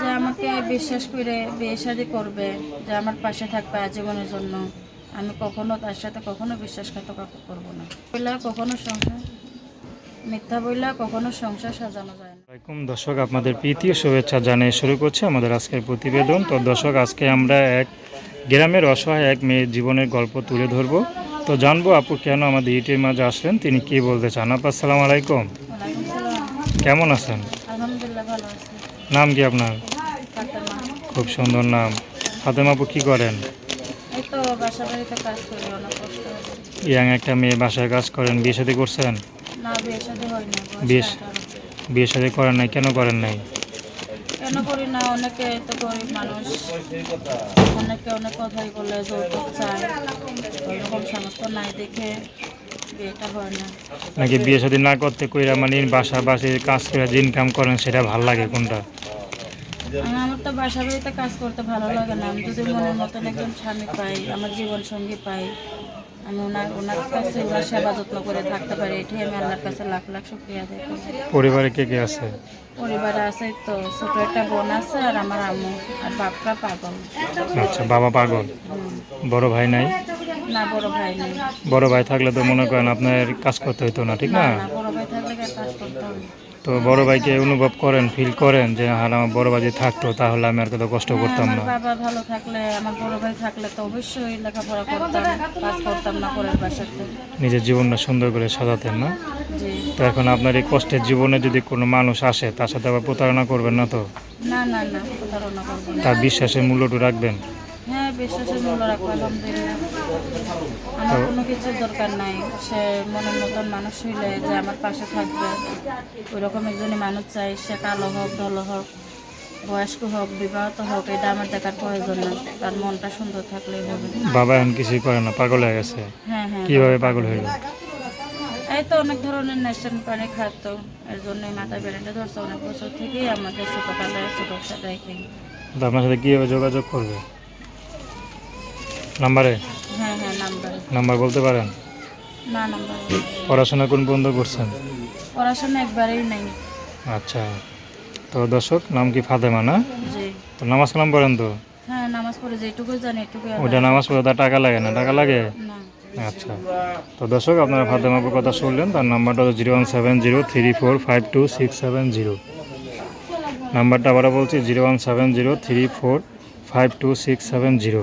যে আমাকে বিশ্বাস করে বিয়ে শাদি করবে যে আমার পাশে থাকবে আজীবনের জন্য আমি কখনো তার সাথে কখনো বিশ্বাসঘাতকতা করব না। বইলা কখনো সংসার মিথ্যা বইলা কখনো সংসার সাজানো যায় না। আসসালামাইকুম দর্শক আপনাদের প্রীতি শুভেচ্ছা জানিয়ে শুরু করছি আমাদের আজকের প্রতিবেদন। তো দর্শক আজকে আমরা এক গ্রামের অসহায় এক মেয়ের জীবনের গল্প তুলে ধরবো। তো জানব আপু কেন আমাদের ইটির মাঝে আসলেন তিনি কি বলতে চান? আপু আসসালামু আলাইকুম। কেমন আছেন? আলহামদুলিল্লাহ ভালো আছি। নাম কি আপনার? খুব সুন্দর নাম। ফাতেমা আপু কি করেন? এই তো বাসা বাড়িতে কাজ করি অনেক কষ্ট আছে। ইয়াং একটা মেয়ে বাসায় কাজ করেন বিয়ে শাদী করছেন? না বিয়ে শাদি হয় না বিয়ে- বিয়ে শাদী করেন নাই কেন করেন নাই? কেন করি না অনেকে তো গরিব মানুষ। অনেকে অনেক কথাই বলে যৌতুক চায়। ওইরকম সামর্থ্য নাই দেখে। নাকি বিয়ে শাদী না করতে কইরা মানে বাসা বাসে কাজ করে যে ইনকাম করেন সেটা ভালো লাগে কোনটা? আমার তো বাসা বাড়িতে কাজ করতে ভালো লাগে না। আমি যদি মনের মতন একজন স্বামী পাই আমার জীবন সঙ্গী পাই আমি ওনার ওনার কাছে ওনার সেবা যত্ন করে থাকতে পারি এটাই আমি আল্লাহর কাছে লাখ লাখ শুক্রিয়া দেখি পরিবারে কে কে আছে? পরিবারে আছে তো ছোট একটা বোন আছে আর আমার আম্মু আর বাপরা পাগল। আচ্ছা বাবা পাগল। বড় ভাই নাই? না বড় ভাই নেই। বড় ভাই থাকলে তো মনে করেন আপনার কাজ করতে হতো না ঠিক না না? না বড় ভাই থাকলে কাজ করতাম তো বড় ভাইকে অনুভব করেন ফিল করেন যে হ্যাঁ আমার বড় ভাই যদি থাকতো তাহলে আমি আর কত কষ্ট হ্যাঁ, করতাম না। বাবা ভালো থাকলে আমার বড় ভাই থাকলে তো অবশ্যই লেখাপড়া করতাম কাজ করতাম না পরের বাসাতে। নিজের জীবনটা সুন্দর করে সাজাতেন না? তো এখন আপনার এই কষ্টের জীবনে যদি কোনো মানুষ আসে তার সাথে আবার প্রতারণা করবেন না তো? না না না প্রতারণা করব না। তার বিশ্বাসের মূল্যটু রাখবেন? হ্যাঁ বিশ্বাসের মূল্য রাখব আলহামদুলিল্লাহ। আমার কোনো কিছুর দরকার নাই। সে মনের মতন মানুষ হইলে যে আমার পাশে থাকবে ওই রকম একজনই মানুষ চাই সে কালো হোক ধলো হোক বয়স্ক হোক বিবাহিত হোক এটা আমার দেখার প্রয়োজন না তার মনটা সুন্দর থাকলেই হবে। বাবা এখন কিছুই করে না পাগল হয়ে গেছে। হ্যাঁ হ্যাঁ কীভাবে পাগল হইল? এই তো অনেক ধরনের নেশন পানি খাত এর জন্যই মাথা বেরেন্টে ধরছে। অনেক বছর থেকেই আমাদের ছোটোকালে ছোটো রেখে আপনার সাথে কীভাবে যোগাযোগ করবে? নাম্বারে? হ্যাঁ হ্যাঁ নাম্বার। নাম্বার বলতে পারেন? না নাম্বার পড়াশোনা কোন বন্ধ করছেন? পড়াশোনা একবারেই নেই। আচ্ছা তো দর্শক নাম কি ফাতেমা না? তো নামাজ কালাম পড়েন তো? হ্যাঁ নামাজ পড়ে যেটুকু জানি এটুকু ওইটা নামাজ পড়ে তার টাকা লাগে না? টাকা লাগে? আচ্ছা তো দর্শক আপনারা ফাতেমাপুর কথা শুনলেন তার নাম্বারটা হলো zero one seven zero three four five two six seven zero. নাম্বারটা আবারও বলছি zero one seven zero three four five two six seven zero.